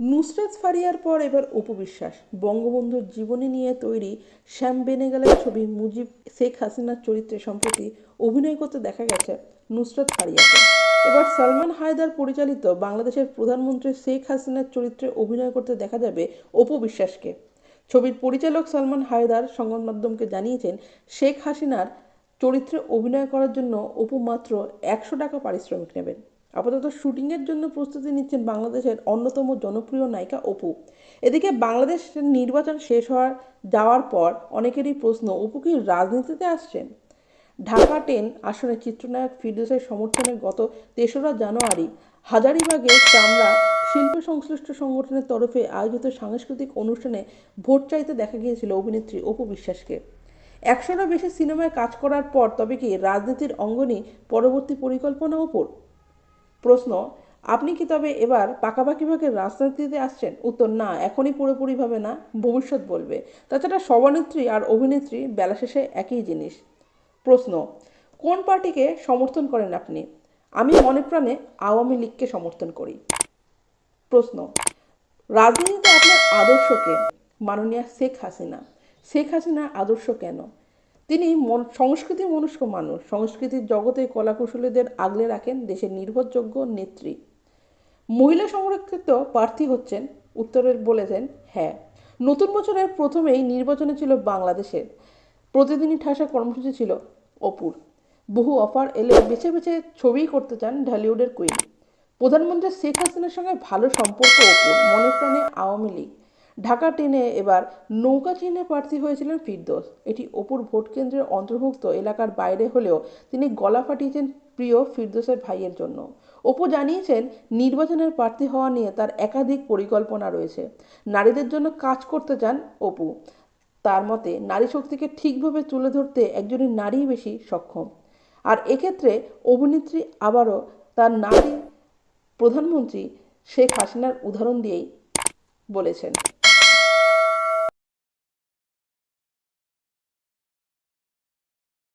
নুসরাত ফারিয়ার পর এবার উপবিশ্বাস বঙ্গবন্ধুর জীবনী নিয়ে তৈরি শ্যাম বেনেগালের ছবি মুজিব শেখ হাসিনার চরিত্রে সম্প্রতি অভিনয় করতে দেখা গেছে নুসরাত ফারিয়াকে। এবার সালমান হায়দার পরিচালিত বাংলাদেশের প্রধানমন্ত্রী শেখ হাসিনার চরিত্রে অভিনয় করতে দেখা যাবে অপু বিশ্বাসকে ছবির পরিচালক সালমান হায়দার সংবাদ মাধ্যমকে জানিয়েছেন, শেখ হাসিনার চরিত্রে অভিনয় করার জন্য অপু মাত্র একশো টাকা পারিশ্রমিক নেবেন। আপাতত শুটিংয়ের জন্য প্রস্তুতি নিচ্ছেন বাংলাদেশের অন্যতম জনপ্রিয় নায়িকা অপু। এদিকে বাংলাদেশের নির্বাচন শেষ হওয়ার, যাওয়ার পর অনেকেরই প্রশ্ন, অপু কি রাজনীতিতে আসছেন? ঢাকা টেন আসনে চিত্রনায়ক ফিরদৌসের সমর্থনে গত তেসরা জানুয়ারি হাজারিবাগে চামড়া শিল্প সংশ্লিষ্ট সংগঠনের তরফে আয়োজিত সাংস্কৃতিক অনুষ্ঠানে ভোট চাইতে দেখা গিয়েছিল অভিনেত্রী অপু বিশ্বাসকে। একশোটা বেশি সিনেমায় কাজ করার পর তবে কি রাজনীতির অঙ্গনই পরবর্তী পরিকল্পনা ওপর প্রশ্ন, আপনি কি তবে এবার পাকাপাকিভাবে রাজনীতিতে আসছেন? উত্তর, না, এখনই পুরোপুরিভাবে না, ভবিষ্যৎ বলবে। তাছাড়া সভানেত্রী আর অভিনেত্রী বেলা শেষে একই জিনিস। প্রশ্ন, কোন পার্টিকে সমর্থন করেন আপনি? আমি মনে প্রাণে আওয়ামী লীগকে সমর্থন করি। প্রশ্ন, রাজনীতিতে আপনার আদর্শকে মাননীয় শেখ হাসিনা। শেখ হাসিনার আদর্শ কেন? তিনি সংস্কৃতি মনস্ক মানুষ। সংস্কৃতির জগতে কলাকুশলীদের আগলে রাখেন দেশের নির্ভরযোগ্য নেত্রী। মহিলা সংরক্ষিত প্রার্থী হচ্ছেন, উত্তরের বলেছেন হ্যাঁ। নতুন বছরের প্রথমেই নির্বাচনে ছিল বাংলাদেশের। প্রতিদিনই ঠাসা কর্মসূচি ছিল অপুর। বহু অফার এলে বেছে বেছে ছবিই করতে চান ঢালিউডের কুইন। প্রধানমন্ত্রী শেখ হাসিনার সঙ্গে ভালো সম্পর্ক অপুর, মনে প্রাণে আওয়ামী লীগ। ঢাকা টেনে এবার নৌকা চিহ্নে প্রার্থী হয়েছিলেন ফিরদোস। এটি অপুর ভোট কেন্দ্রের অন্তর্ভুক্ত এলাকার বাইরে হলেও তিনি গলা ফাটিয়েছেন প্রিয় ফিরদোসের ভাইয়ের জন্য। অপু জানিয়েছেন, নির্বাচনের প্রার্থী হওয়া নিয়ে তার একাধিক পরিকল্পনা রয়েছে। নারীদের জন্য কাজ করতে চান অপু। তার মতে, নারী শক্তিকে ঠিকভাবে তুলে ধরতে একজনের নারীই বেশি সক্ষম। আর এক্ষেত্রে অভিনেত্রী আবারও তার নারী প্রধানমন্ত্রী শেখ হাসিনার উদাহরণ দিয়েই বলেছেন।